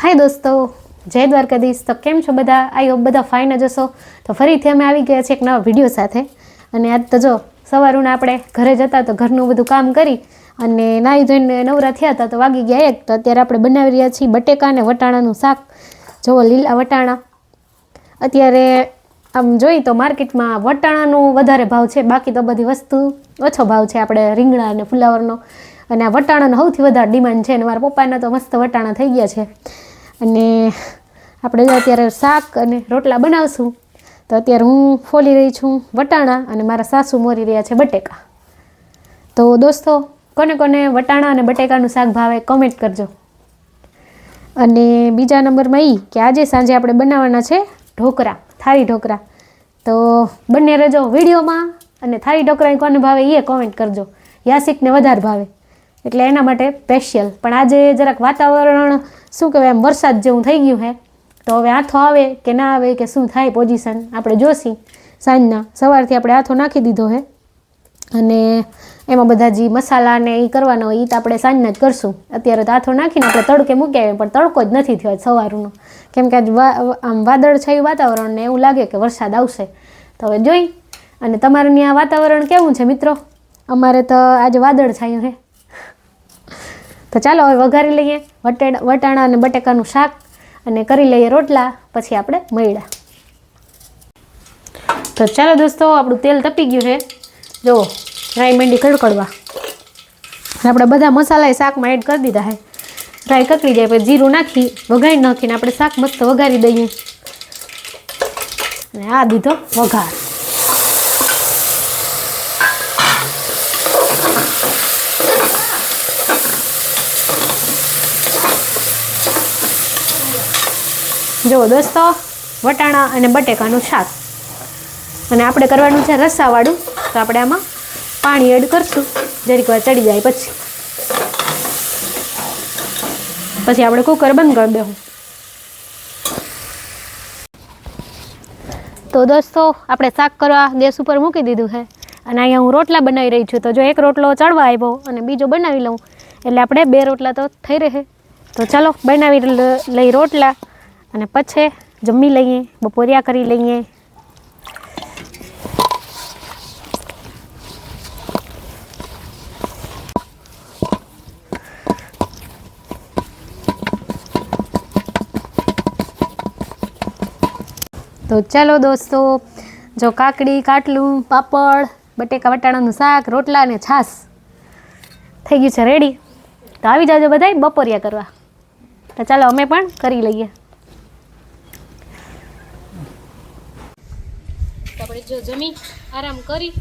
હાય દોસ્તો, જય દ્વારકાધીશ. તો કેમ છો બધા? આઈ બધા ફાઇન જ હશો. તો ફરીથી અમે આવી ગયા છીએ એક નવા વીડિયો સાથે. અને આજ તો જો, સવારના આપણે ઘરે જતા તો ઘરનું બધું કામ કરી અને નાહી ધોઈને નવરા થયા હતા તો વાગી ગયા એક. તો અત્યારે આપણે બનાવી રહ્યા છીએ બટેકા અને વટાણાનું શાક. જુઓ લીલા વટાણા. અત્યારે આમ જોઈ તો માર્કેટમાં વટાણાનો વધારે ભાવ છે, બાકી તો બધી વસ્તુ ઓછો ભાવ છે આપણે રીંગણા અને ફુલાવરનો. અને આ વટાણાનો સૌથી વધારે ડિમાન્ડ છે અને મારા પપ્પાના તો મસ્ત વટાણા થઈ ગયા છે. અને આપણે જો અત્યારે શાક અને રોટલા બનાવશું, તો અત્યારે હું ફોલી રહી છું વટાણા અને મારા સાસુ મોરી રહ્યા છે બટેકા. તો દોસ્તો, કોને કોને વટાણા અને બટેકાનું શાક ભાવે કોમેન્ટ કરજો. અને બીજા નંબરમાં એ કે આજે સાંજે આપણે બનાવવાના છે ઢોકળા થાળી ઢોકરા. તો બંને રજો વિડીયોમાં અને થાળી ઢોકરા કોને ભાવે એ કોમેન્ટ કરજો. યાસિકને વધારે ભાવે. એટલે એના માટે સ્પેશિયલ પણ આજે જરાક વાતાવરણ, શું કહેવાય, એમ વરસાદ જેવું થઈ ગયું છે. તો હવે હાથો આવે કે ના આવે કે શું થાય પોઝિશન આપણે જોશી. સાંજના સવારથી આપણે હાથો નાખી દીધો છે. અને એમાં બધા જે મસાલા ને એ કરવાનો હોય એ તો આપણે સાંજના જ કરશું. અત્યારે તો હાથો નાખીને આપણે તડકે મૂકી આવીએ પણ તડકો જ નથી થયો સવારનો. કેમ કે આજ આમ વાદળછાયું વાતાવરણ ને એવું લાગે કે વરસાદ આવશે. તો હવે જોઈ. અને તમારે ત્યાં વાતાવરણ કેવું છે મિત્રો? અમારે તો આજે વાદળ છાયું છે. તો ચાલો હવે વઘારી લઈએ. વટેડા, વટાણા અને બટેકાનું શાક અને કરી લઈએ રોટલા, પછી આપણે મળ્યા તો ચાલો દોસ્તો, આપણું તેલ તપી ગયું છે. જો, રાઈ મંડી કડકડવા અને આપણે બધા મસાલા શાકમાં એડ કરી દીધા છે. રાઈ કકડી જાય પછી જીરું નાખી, વઘારી નાખીને આપણે શાક મસ્ત વઘારી દઈએ. અને આ દીધો વઘાર. જુઓ દોસ્તો, વટાણા અને બટેકાનું શાક. અને આપણે કરવાનું છે રસાવાળું, તો આપણે આમાં પાણી એડ કરશું. જરીક વાર ચડી જાય પછી. પછી આપણે કુકર બંધ કરી દેવું. તો દોસ્તો, આપણે શાક કરવા ગેસ ઉપર મૂકી દીધું છે. અને અહીંયા હું રોટલા બનાવી રહી છું. તો જો એક રોટલો ચડવા આવ્યો અને બીજો બનાવી લઉં. એટલે આપણે બે રોટલા તો થઈ રહે. તો ચાલો, બનાવી લઈ રોટલા. અને પછી જમી લઈએ, બપોરિયા કરી લઈએ. તો ચાલો દોસ્તો, જો કાકડી, કાટલું, પાપડ, બટેકા, વટાણાનું શાક, રોટલા અને છાશ થઈ ગયું છે રેડી તો આવી જાજો બધાય બપોરિયા કરવા. તો ચાલો અમે પણ કરી લઈએ તો આપણે જો જમી, આરામ કરી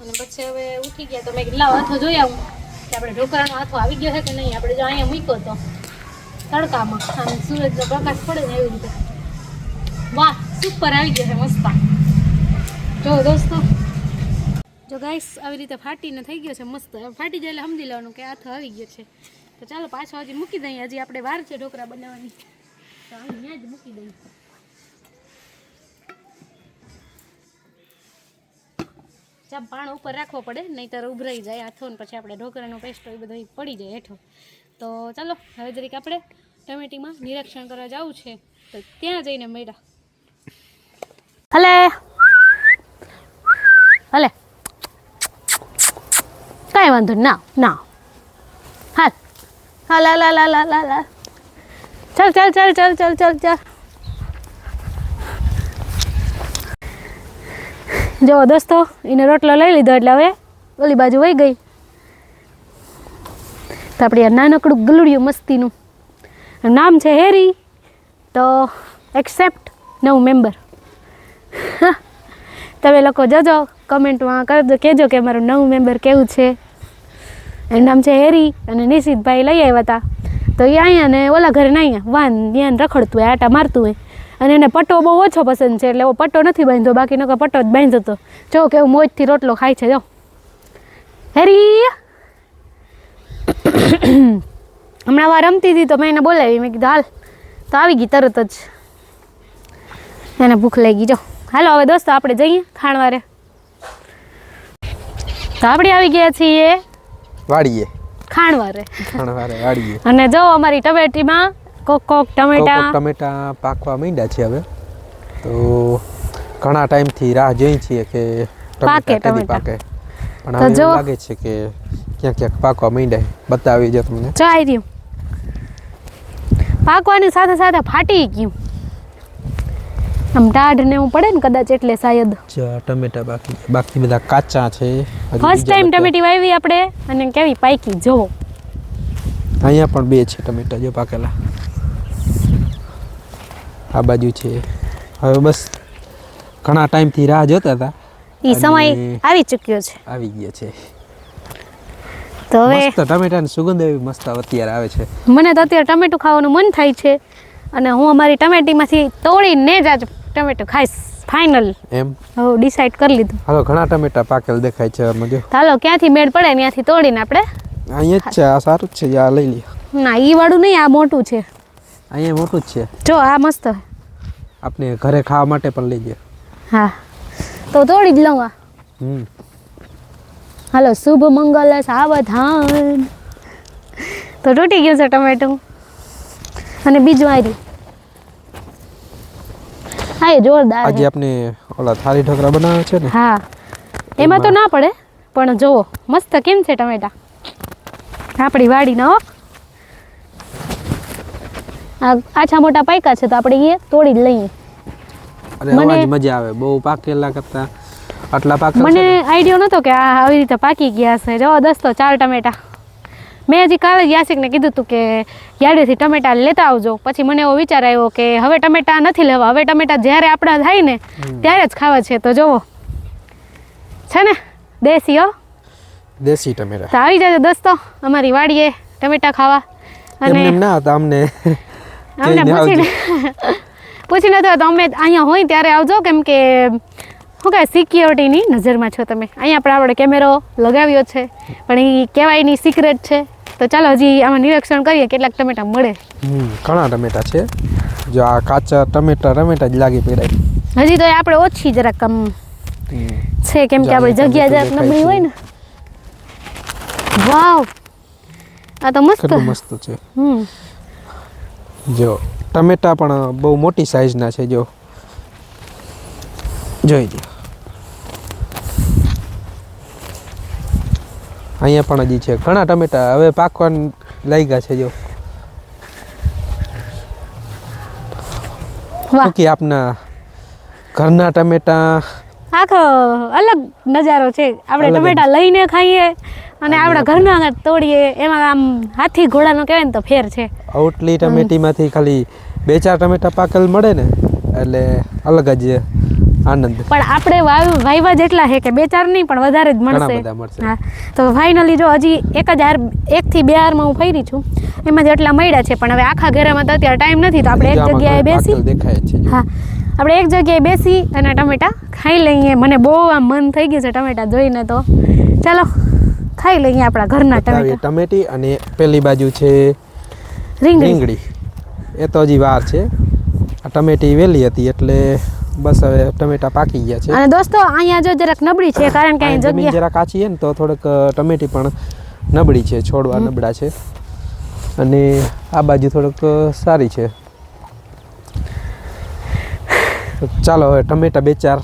અને પછી હવે ઉઠી ગયા. તો મેં લાવ હાથો જોઈ આવું. કે આપણે ઢોકળાનો હાથો આવી ગયો છે કે નહીં? આપણે જો અહીંયા મૂક્યો તો. તડકામાં. આમ સૂરજનો પ્રકાશ પડે ને એવી રીતે. વાહ સુપર આવી ગયો છે મસ્ત જો દોસ્તો. જો ગાઈસ આવી રીતે ફાટીને થઈ ગયો છે મસ્ત. ફાટી જાય એટલે સમજી લેવાનું કે હાથો આવી ગયો છે. તો ચાલો પાછો હજી મૂકી દઈએ. હજી આપણે વાર છે ઢોકળા બનાવવાની. તો અહીંયા જ મૂકી દઈએ. પાણ ઉપર રાખવો પડે, નહીંતર ઉભરાઈ જાય હાથો ને પછી આપણે ઢોકળાનો પેસ્ટો એ બધું પડી જાય હેઠો. તો ચાલો, હવે જરીક આપણે ટમેટીમાં નિરીક્ષણ કરવા જવું છે, તો ત્યાં જઈને મળ્યા. હલે! હલે! કાંઈ વાંધો ના ના હા હાલ. લા લા લા લા લા ચાલ ચાલ ચાલ ચાલ ચાલ ચાલ ચાલ. જો, દોસ્તો, એને રોટલો લઈ લીધો એટલે હવે ઓલી બાજુ વહી ગઈ. તો આપણે આ નાનકડું ગલુડિયું મસ્તીનું. નામ છે હેરી. તો એક્સેપ્ટ નવું મેમ્બર તમે લોકો જજો, કમેન્ટમાં કરજો, કહેજો કે મારું નવું મેમ્બર કેવું છે. એનું નામ છે હેરી અને નિશિતભાઈ લઈ આવ્યા હતા. તો એ અહીંયા ને ઓલા ઘરે ના અહીંયા, વાન ધ્યાન રખડતું હોય, આટા મારતું હોય. અને એને પટ્ટો બહુ ઓછો પસંદ છે એટલે એવો પટ્ટો નથી બાંધ્યો બાકી નકર પટ્ટો જ બાંધ્યો હતો જો કેવું મોજથી રોટલો ખાય છે જો. હેરી હમણાં વાર રમતી હતી તો મેં એને બોલાવી મેં કીધું હાલ તો આવી ગઈ તરત જ. એને ભૂખ લાગી જો. હાલો હવે દોસ્તો આપણે જઈએ ખાણવારે તો આપણે આવી ગયા છીએ વાડીએ. ખાણવારે ખાણવારે વાડીએ. અને જો અમારી ટમેટીમાં કોક કોક કોક ટમેટા ટમેટા પાકવા માંડ્યા છે હવે. તો ઘણા ટાઈમથી રાહ જોઈ છીએ કે પાકે પાકે. પણ હવે લાગે છે કે ક્યાંક ક્યાંક પાકવા માંડ્યા બતાવી જો તમને. ચાઈ રહ્યું. પાકવાની સાથે સાથે ફાટી ગયું. આમ ટાઢ ને એવું પડે ને કદાચ એટલે શાયદ. ટમેટા બાકી બાકી બધા કાચા છે. ફર્સ્ટ ટાઈમ ટમેટી વાવી આપણે અને કેવી પાકી જોવો અહીંયા પણ બે છે ટમેટા જો પાકેલા. આ બાજુ છે. હવે બસ ઘણા ટાઈમથી રાહ જોતા હતા. એ સમય આવી ચૂક્યો છે. આવી ગયો છે. તો હવે મસ્ત ટમેટાની સુગંધ એવી મસ્ત અત્યારે આવે છે. મને તો અત્યારે ટમેટું ખાવાનું મન થાય છે. અને હું અમારી ટમેટીમાંથી તોડીને જ આજ ટમેટું ખાઈશ. ફાઇનલ એમ? હવે ડિસાઈડ કરી લીધું. હાલો ઘણા ટમેટા પાકેલ દેખાય છે મજો હાલો ક્યાંથી મેળ પડે ત્યાંથી તોડીને આપણે અહીંયા જ છે આ સારું જ છે આ લઈ લઈએ ના એ વાળું નહીં આ મોટું છે. અહીંયા મોટું જ છે. જો આ મસ્ત. આપણે ઘરે ખાવા માટે પણ લઈ ગયા હા. તો તોડી જ લઉં આ. હમ. હાલો શુભ મંગલ સાવધાન. તો તૂટી ગયું છે ટમેટું. અને બીજું આર્યું હા એ જોરદાર આજે. આપણે ઓલા થાળી ઢોકળા બનાવે છે ને? હા. એમાં તો ના પડે પણ જોવો મસ્ત કેમ છે ટમેટા? આપણી વાડીના હો. આ આછા મોટા પાયકા છે તો આપણે એ તોડી જ લઈએ. મને- મજા આવે બહુ પાકેલા કરતા. આટલા પાકેલા મને આઈડિયો નહોતો કે આ આવી રીતે પાકી ગયા છે. જો દસ્તો ચાર ટમેટા. મેં હજી કાલે યાસિકને કીધું હતું કે યાર્ડેથી ટમેટા લેતા આવજો. પછી મને એવો વિચાર આવ્યો કે હવે ટમેટા નથી લેવા હવે ટમેટા જ્યારે આપણા થાય ને ત્યારે જ ખાવા છે. તો જોવો. છે ને? દેશી હો. દેશી ટમેટા. તો આવી જાજો દોસ્તો અમારી વાડીએ ટમેટા ખાવા. અને ના હતા અમને. અમને પૂછીને પૂછીને તો તમે અહીંયા હોય ત્યારે આવજો કેમ કે શું કહે સિક્યોરિટીની નજરમાં છો તમે. અહીંયા પણ આપણે કેમેરો લગાવ્યો છે પણ એ કહેવાય નહીં સિક્રેટ છે. તો ચાલો હજી આમાં નિરીક્ષણ કરીએ કેટલાક ટમેટા મળે. ઘણા ટમેટા છે. જો આ કાચા ટમેટા ટમેટા જ લાગી પડાય. હજી તો આપણે ઓછી જરાક કમ છે કેમ કે આપણે જગ્યા જરાક નબળી હોય ને. વાવ! આ તો મસ્ત. મસ્ત છે. હમ. જો ટમેટા પણ બહુ મોટી સાઈઝના છે જો. જોઈ લો અહીંયા પણ હજી છે. ઘણા ટમેટા હવે પાકવા લાગ્યા છે જો. બાકી આપના ઘરના ટમેટા? આખો અલગ નજારો છે. આપણે ટમેટા લઈને ખાઈએ. અને આપણા ઘરના તોડીએ એમાં આમ હાથી ઘોડાનો કહેવાય ને તો ફેર છે. આઉટલી ટમેટીમાંથી ખાલી બે ચાર ટમેટા પાકેલ મળે ને એટલે અલગ જ આનંદ. પણ આપણે વાવ- વાવ્યા જેટલા છે કે બે ચાર નહીં પણ વધારે જ મળશે. હા. તો ફાઇનલી જો હજી એક જ હાર એકથી બે હારમાં હું ફરી છું. એમાં જેટલા મળ્યા છે પણ હવે આખા ઘેરામાં તો અત્યારે ટાઈમ નથી તો આપણે એક જગ્યાએ બેસી. હા. આપણે એક જગ્યાએ બેસી અને ટમેટા ખાઈ લઈએ. મને બહુ આમ મન થઈ ગયું છે ટમેટા જોઈને તો. ચાલો. ખાઈ લઈએ આપણા ઘરના ટમેટા. ટમેટી અને પેલી બાજુ છે રીંગણી. એ તો હજી વાર છે. આ ટમેટી વેલી હતી એટલે બસ હવે ટમેટા પાકી ગયા છે. અને દોસ્તો અહીંયા જો જરાક નબળી છે કારણ કે અહીં જગ્યા જરા કાચી છે ને તો થોડક ટમેટી પણ નબળી છે છોડવા નબળા છે. અને આ બાજુ થોડુંક સારી છે. ચાલો હવે ટમેટા બે ચાર.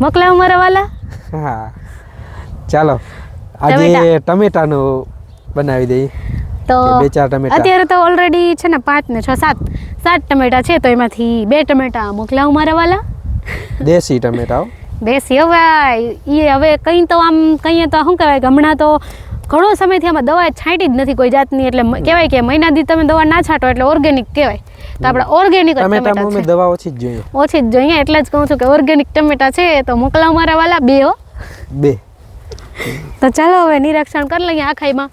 મોકલાવ મારા વાલા. હા. ચાલો. આજે ટમેટાનું બનાવી દઈએ તો બે ચાર ટમેટા. અત્યારે તો ઓલરેડી છે ને પાંચ ને છ સાત સાત ટમેટા છે તો એમાંથી બે ટમેટા મોકલાવ મારા વાલા. દેશી ટમેટા. દેશી હવે એ હવે કંઈ તો આમ કહીએ તો શું કહેવાય હમણાં તો ઘણો સમયથી આમાં દવા છાંટી જ નથી કોઈ જાતની એટલે કહેવાય કે મહિના દી તમે દવા ના છાંટો એટલે ઓર્ગેનિક કહેવાય. તો આપણે ઓર્ગેનિક ટમેટા છે. દવા ઓછી જ જોઈએ. ઓછી જ જોઈએ એટલે જ કહું છું કે ઓર્ગેનિક ટમેટા છે તો મોકલાવ મારા વાલા બે હો. બે. તો ચાલો હવે નિરીક્ષણ કરી લઈએ આખાઈમાં.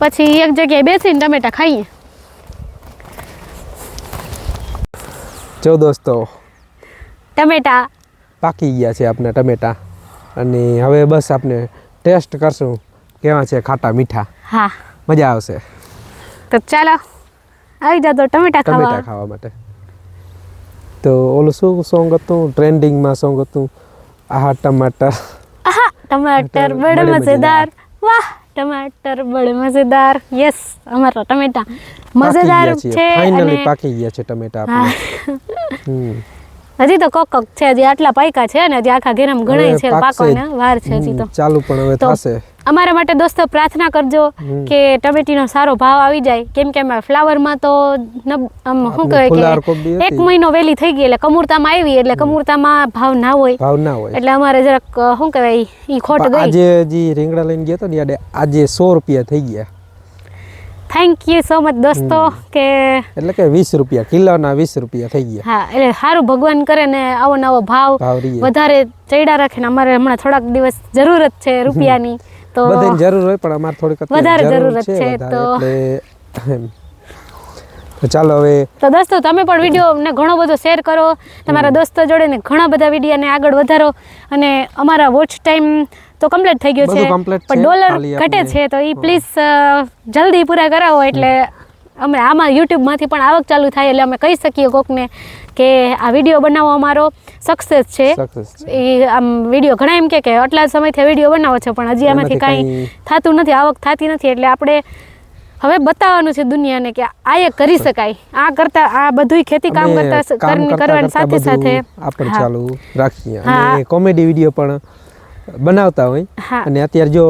પછી એક જગ્યાએ બેસીને ટમેટા ખાઈએ. જો દોસ્તો ટમેટા. પાકી ગયા છે આપણા ટમેટા. અને હવે બસ આપણે ટેસ્ટ કરશું કેવા છે ખાટા મીઠા. હા. મજા આવશે. તો ચાલો આવી જાતો ટમેટા ટમેટા ખાવા. ખાવા માટે. તો ઓલું શું સોંગ હતું? ટ્રેન્ડિંગમાં સોંગ હતું? આહા ટમાટર. આહા ટમાટર બડે મજેદાર. વાહ ટમાટર બડે મજેદાર. યસ અમારા ટમેટા મજેદાર છે ફાઇનલી પાકી ગયા છે ટમેટા આપણે. હજી તો કોક કોક છે હજી આટલા પાયકા છે અને હજી આખા ઘેરામ ગણાય છે પાકવાના વાર છે હજી તો. ચાલુ પણ હવે થશે. અમારા માટે દોસ્તો પ્રાર્થના કરજો કે ટમેટીનો સારો ભાવ આવી જાય. કેમ કે એમાં ફ્લાવરમાં તો આમ શું કોબી કે એક મહિનો વહેલી થઈ ગઈ એટલે કમૂરતામાં આવી એટલે કમૂરતામાં ભાવ ના હોય. ભાવ ના હોય. એટલે અમારે જરાક શું કહેવાય ઈ ખોટ ગઈ. આજે જે રીંગણા લઈને ગયો તો ને આજે સો રૂપિયા થઈ ગયા. થેન્ક યુ સો મચ દોસ્તો કે એટલે કે વીસ રૂપિયા કિલોના વીસ રૂપિયા થઈ ગયા. હા એટલે સારું ભગવાન કરે ને આવો નવો ભાવ. ભાવ વધારે ચડ્યા રાખે ને અમારે હમણાં થોડાક દિવસ જરૂરત છે રૂપિયાની. તો બધાને જરૂર હોય પણ અમારે થોડીક વધારે જરૂરત છે, તો- તો ચાલો હવે તો દોસ્તો તમે પણ વીડિયો ને ઘણો બધો શેર કરો તમારા દોસ્તો જોડે ને ઘણા બધા વિડીયોને આગળ વધારો અને અમારા વોચ ટાઈમ તો કમ્પ્લીટ થઈ ગયો છે પણ ડોલર ઘટે છે તો એ પ્લીઝ જલ્દી પૂરા કરાવો એટલે અમે આમાં યુટ્યુબમાંથી પણ આવક ચાલુ થાય એટલે અમે કહી શકીએ કોકને કે આ વીડિયો બનાવવા અમારો સક્સેસ છે. એ આમ વીડિયો ઘણા એમ કે કે આટલા સમયથી વીડિયો બનાવો છો પણ હજી આમાંથી કાંઈ થતું નથી આવક થતી નથી એટલે આપણે હવે બતાવવાનું છે દુનિયાને કે આ એ કરી શકાય. આ કરતા આ બધુંય ખેતી કામ કરતા કરવાની સાથે સાથે આપણે. ચાલુ રાખીએ. અને કોમેડી વીડિયો પણ બનાવતા હોય. અને અત્યારે જો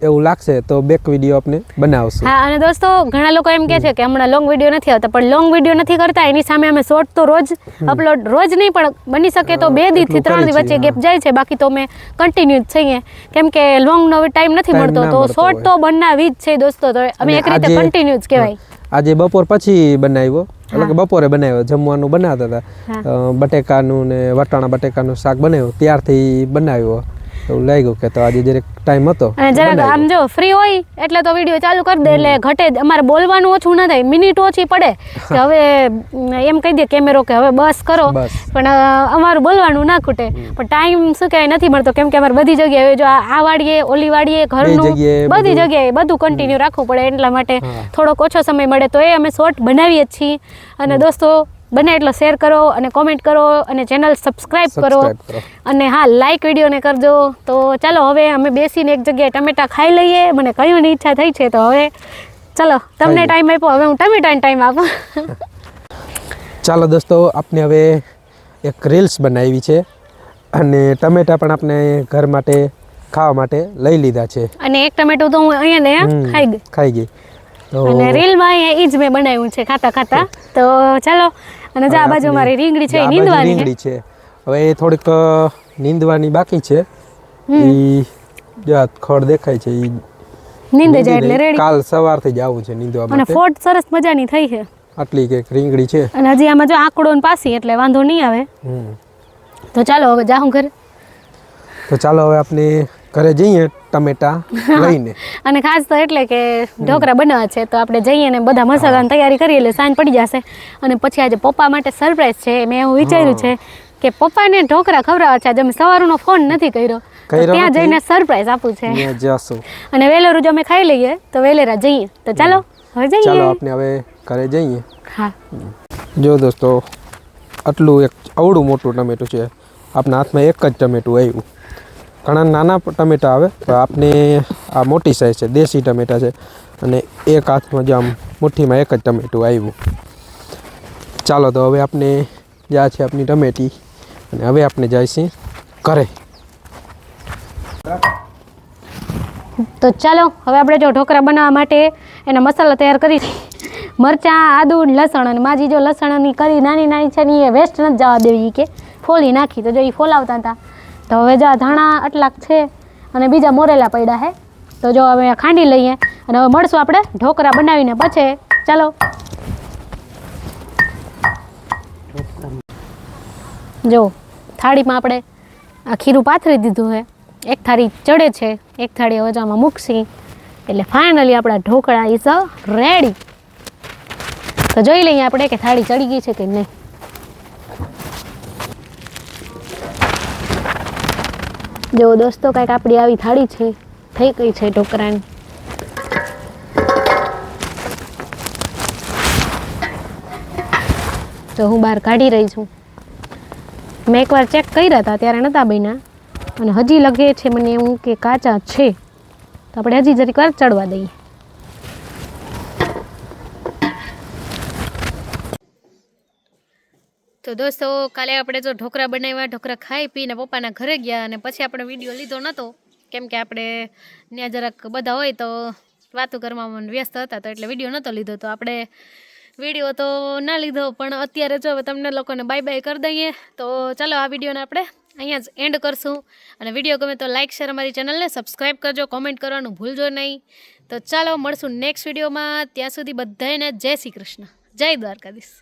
એવું લાગશે તો બેક વીડિયો આપણે બનાવશું. હા અને દોસ્તો ઘણા લોકો એમ કહે છે કે હમણાં લોંગ વીડિયો નથી આવતા પણ લોંગ વીડિયો નથી કરતા એની સામે અમે શોર્ટ તો રોજ અપલોડ રોજ નહીં પણ બની શકે તો બેથી ત્રણ દી વચ્ચે ગેપ જાય છે બાકી તો અમે કન્ટિન્યુ જ છીએ. કેમ કે લોંગ નો ટાઈમ નથી મળતો તો શોર્ટ તો બનાવી જ છે દોસ્તો તો અમે એક રીતે કન્ટિન્યુ જ કહેવાય. આજે બપોર પછી બનાવ્યો એટલે કે બપોરે બનાવ્યો જમવાનું બનાવતા હતા. બટેકાનું ને વટાણા બટેકાનું શાક બનાવ્યું ત્યારથી બનાવ્યો. એવું લાગ્યું કે તો આજે જરીક ટાઈમ હતો. અને જરાક આમ જો ફ્રી હોય એટલે તો વીડિયો ચાલુ કરી દે એટલે ઘટે અમારે બોલવાનું ઓછું ના થાય મિનિટ ઓછી પડે. કે હવે એમ કહી દે કેમેરો કે હવે બસ કરો. પણ અમારું બોલવાનું ના ખૂટે. પણ ટાઈમ શું કહેવાય નથી મળતો. કેમ કે અમારે બધી જગ્યાએ જો આ વાડીએ ઓલી વાડીએ ઘરનું બધી જગ્યાએ બધું કન્ટિન્યુ રાખવું પડે એટલા માટે. થોડોક ઓછો સમય મળે તો એ અમે શોર્ટ બનાવીએ છીએ. અને દોસ્તો બને એટલો શેર કરો અને કોમેન્ટ કરો અને ચેનલ સબસ્ક્રાઇબ કરો. અને હા લાઈક વિડીયોને કરજો. તો ચાલો હવે અમે બેસીને એક જગ્યાએ ટમેટા ખાઈ લઈએ. મને કયુંની ઈચ્છા થઈ છે તો હવે ચાલો તમને ટાઈમ આપ્યો. હવે હું ટમેટાને ટાઈમ આપું. ચાલો દોસ્તો આપણે હવે એક રીલ્સ બનાવી છે. અને ટમેટા પણ આપણે ઘર માટે ખાવા માટે લઈ લીધા છે. અને એક ટમેટું તો હું અહીંયા ને ખાઈ ગઈ. ખાઈ ગઈ. અને રીલમાં એ જ મેં બનાવ્યું છે ખાતા ખાતા. તો ચાલો અને જો આ બાજુ મારી રીંગણી છે નીંદવાની રીંગણી છે. હવે એ થોડીક નીંદવાની બાકી છે. ઈ ખડ દેખાય છે ઈ નીંદે જાય એટલે રેડી કાલ સવારથી જ આવું છે નીંદવા અને ફોટ સરસ મજાની થઈ છે. આટલી કે રીંગણી છે. અને હજી આમાં જો આંકડો ને પાસી એટલે વાંધો નહીં આવે. તો ચાલો હવે જાઉં ઘરે. તો ચાલો હવે આપણે ઘરે જઈએ. ટમેટા લઈને. અને ખાસ તો એટલે કે ઢોકળા બનાવવા છે તો આપણે જઈએ ને બધા મસાલાની તૈયારી કરીએ એટલે સાંજ પડી જશે. અને પછી આજે પપ્પા માટે સરપ્રાઈઝ છે મેં એવું વિચાર્યું છે કે પપ્પાને ઢોકળા ખવડાવવા છે આજે અમે સવારનો ફોન નથી કર્યો. ત્યાં જઈને સરપ્રાઈઝ આપું છે. અને વેલેરું જો અમે ખાઈ લઈએ તો વેલેરા જઈએ. તો ચાલો હવે ચાલો જઈએ આપણે હવે ઘરે જઈએ. હા. જો દોસ્તો આટલું એક અવડું મોટું ટમેટું છે. આપણા હાથમાં એક જ ટમેટું આવ્યું. ઘણા નાના ટમેટા આવે તો આપને આ મોટી સાઈઝ છે, દેશી ટમેટા છે. અને એક હાથમાં જો આમ મુઠ્ઠીમાં એક જ ટમેટું આવ્યું. ચાલો તો હવે આપણે જ્યાં છે આપની ટમેટી, અને હવે આપણે જઈશું ઘરે. તો ચાલો, હવે આપણે જો ઢોકળા બનાવવા માટે એના મસાલા તૈયાર કરી. મરચાં, આદુ, લસણ અને માજી જો લસણની કરી નાની નાની છે ને એ વેસ્ટ નથી જવા દેવી કે. ફોલી નાખી, તો જો એ ફોલાવતા હતા. તો હવે જો ધાણા આટલાક છે અને બીજા મોરેલા પડ્યા છે તો જો હવે ખાંડી લઈએ અને હવે મળશું આપણે ઢોકળા બનાવીને પછી. ચાલો. જો, થાળીમાં આપણે આ ખીરું પાથરી દીધું છે એક થાળી ચડે છે, એક થાળી હવે આમાં મૂકશી. એટલે ફાઇનલી આપણા ઢોકળા ઇઝ રેડી તો જોઈ લઈએ આપણે કે થાળી ચડી ગઈ છે કે નહીં. જો દોસ્તો કાંઈક આપણી આવી થાળી છે, થઈ ગઈ છે ઢોકળાની તો હું બહાર કાઢી રહી છું. મેં એકવાર ચેક કર્યા હતા, ત્યારે નહોતા બન્યા. અને હજી લગે છે મને એવું કે કાચા છે. તો આપણે હજી જરીક વાર ચડવા દઈએ. તો દોસ્તો, કાલે આપણે જો ઢોકળા બનાવ્યા, ઢોકરા ખાઈ પીને પપ્પાના ઘરે ગયા અને પછી આપણે વીડિયો લીધો નહોતો કેમ કે આપણે ત્યાં જરાક બધા હોય તો વાતો કરવામાં વ્યસ્ત હતા તો એટલે વીડિયો નહોતો લીધો. તો આપણે વીડિયો તો ના લીધો, પણ અત્યારે જો તમને લોકોને બાય બાય કરી દઈએ. તો ચાલો આ વિડીયોને આપણે અહીંયા જ એન્ડ કરશું. અને વીડિયો ગમે તો લાઇક શેર અમારી ચેનલને સબસ્ક્રાઈબ કરજો કોમેન્ટ કરવાનું ભૂલજો નહીં. તો ચાલો મળશું નેક્સ્ટ વિડીયોમાં. ત્યાં સુધી બધાને જય શ્રી કૃષ્ણ. જય દ્વારકાધીશ.